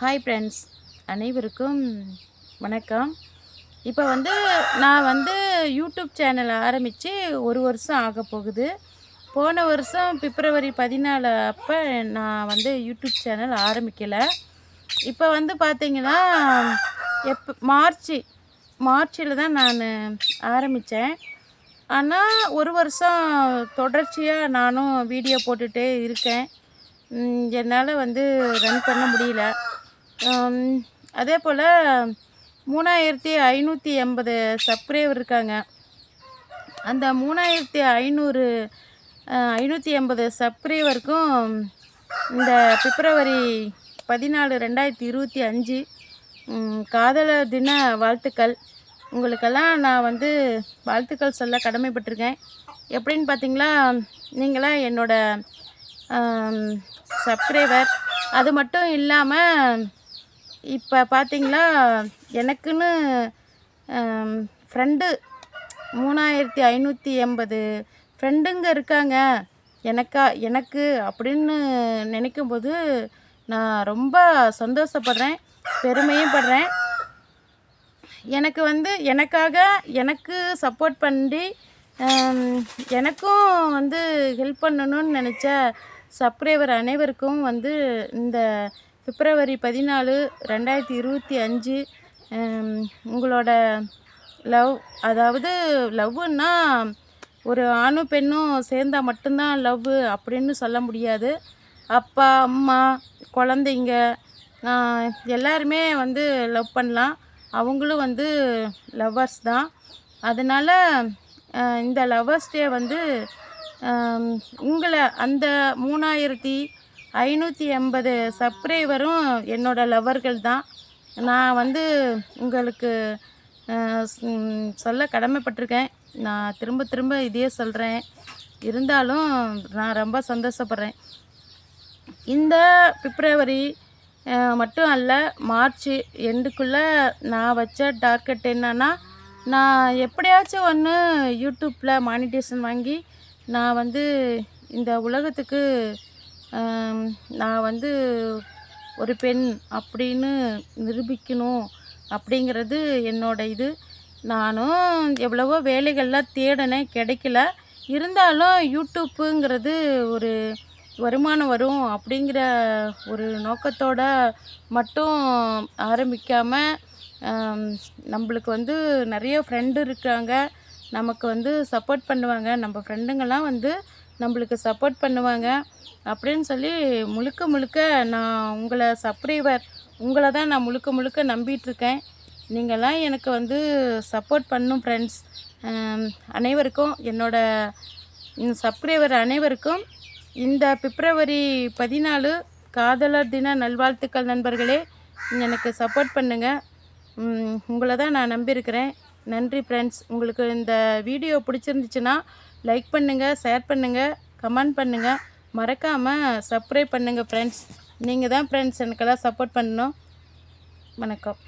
Hi friends அனைவருக்கும் வணக்கம். இப்போ வந்து நான் வந்து யூடியூப் சேனல் ஆரம்பித்து ஒரு வருஷம் ஆக போகுது. போன வருஷம் பிப்ரவரி பதினாலு அப்போ நான் வந்து யூடியூப் சேனல் ஆரம்பிக்கலை. இப்போ வந்து பார்த்திங்கன்னா எப்போ மார்ச் மார்ச்சில் தான் நான் ஆரம்பித்தேன் ஆனால் ஒரு வருஷம் தொடர்ச்சியாக நானும் வீடியோ போட்டுகிட்டே இருக்கேன். என்னால் வந்து ரன் பண்ண முடியல. அதே போல் மூணாயிரத்தி ஐநூற்றி எண்பது சப்ஸ்கிரைபர் இருக்காங்க. அந்த மூணாயிரத்தி ஐநூறு ஐநூற்றி எண்பது சப்ஸ்கிரைபருக்கும் இந்த பிப்ரவரி பதினாலு ரெண்டாயிரத்தி இருபத்தி அஞ்சு காதலர் தின வாழ்த்துக்கள். உங்களுக்கெல்லாம் நான் வந்து வாழ்த்துக்கள் சொல்ல கடமைப்பட்டிருக்கேன். எப்படின்னு பார்த்தீங்களா நீங்களாம் என்னோட சப்ஸ்கிரைபர் அது மட்டும் இல்லாமல் இப்போ பார்த்தீங்களா எனக்குன்னு ஃப்ரெண்டு மூணாயிரத்தி ஐநூற்றி எண்பது ஃப்ரெண்டுங்க இருக்காங்க. எனக்கா எனக்கு அப்படின்னு நினைக்கும்போது நான் ரொம்ப சந்தோஷப்படுறேன் பெருமையும் படுறேன். எனக்கு வந்து எனக்காக எனக்கு சப்போர்ட் பண்ணி எனக்கும் வந்து ஹெல்ப் பண்ணணும்னு நினச்ச சப்ஸ்கிரைபர் அனைவருக்கும் வந்து இந்த பிப்ரவரி பதினாலு ரெண்டாயிரத்தி இருபத்தி அஞ்சு உங்களோட லவ் அதாவது லவ்வுன்னா ஒரு ஆணும் பெண்ணும் சேர்ந்தால் மட்டும்தான் லவ் அப்படின்னு சொல்ல முடியாது. அப்பா அம்மா குழந்தைங்க எல்லாருமே வந்து லவ் பண்ணலாம். அவங்களும் வந்து லவ்வர்ஸ் தான். அதனால் இந்த லவ்வர்ஸ் டே வந்து உங்களை அந்த மூணாயிரத்தி ஐநூற்றி எண்பது சப்ஸ்கிரைபரும் என்னோட லவ்வர்கள் தான். நான் வந்து உங்களுக்கு சொல்ல கடமைப்பட்டிருக்கேன். நான் திரும்ப திரும்ப இதையே சொல்கிறேன் இருந்தாலும் நான் ரொம்ப சந்தோஷப்படுறேன். இந்த பிப்ரவரி மட்டும் அல்ல மார்ச் எண்டுக்குள்ளே நான் வச்ச டார்கெட் என்னன்னா நான் எப்படியாச்சும் ஒன்று யூடியூப்பில் மானிட்டேஷன் வாங்கி நான் வந்து இந்த உலகத்துக்கு நான் வந்து ஒரு பெண் அப்படின்னு நிரூபிக்கணும் அப்படிங்கிறது என்னோட இது. நானும் எவ்வளவோ வேலைகள்லாம் தேடினேன் கிடைக்கல. இருந்தாலும் யூடியூப்புங்கிறது ஒரு வருமானம் வரும் அப்படிங்கிற ஒரு நோக்கத்தோட மட்டும் ஆரம்பிக்காமல் நம்மளுக்கு வந்து நிறைய ஃப்ரெண்டு இருக்காங்க. நமக்கு வந்து சப்போர்ட் பண்ணுவாங்க. நம்ம ஃப்ரெண்டுங்கள்லாம் வந்து நம்மளுக்கு சப்போர்ட் பண்ணுவாங்க அப்படின்னு சொல்லி முழுக்க முழுக்க நான் உங்களை சப்ரைவர் உங்களை தான் நான் முழுக்க முழுக்க நம்பிகிட்ருக்கேன் நீங்களாம் நீங்கள்லாம் எனக்கு வந்து சப்போர்ட் பண்ணும் ஃப்ரெண்ட்ஸ் அனைவருக்கும் என்னோட சப்ஸ்கிரைபர் அனைவருக்கும் இந்த பிப்ரவரி பதினாலு காதலர் தின நல்வாழ்த்துக்கள் நண்பர்களே. எனக்கு சப்போர்ட் பண்ணுங்கள் உங்களை தான் நான் நம்பியிருக்கிறேன். நன்றி ஃப்ரெண்ட்ஸ் உங்களுக்கு இந்த வீடியோ பிடிச்சிருந்துச்சுன்னா லைக் பண்ணுங்கள் ஷேர் பண்ணுங்கள் கமெண்ட் பண்ணுங்கள் மறக்காமல் சப்ஸ்கிரைப் பண்ணுங்கள் ஃப்ரெண்ட்ஸ் நீங்கள் தான் ஃப்ரெண்ட்ஸ் எனக்கெல்லாம் சப்போர்ட் பண்ணணும். வணக்கம்.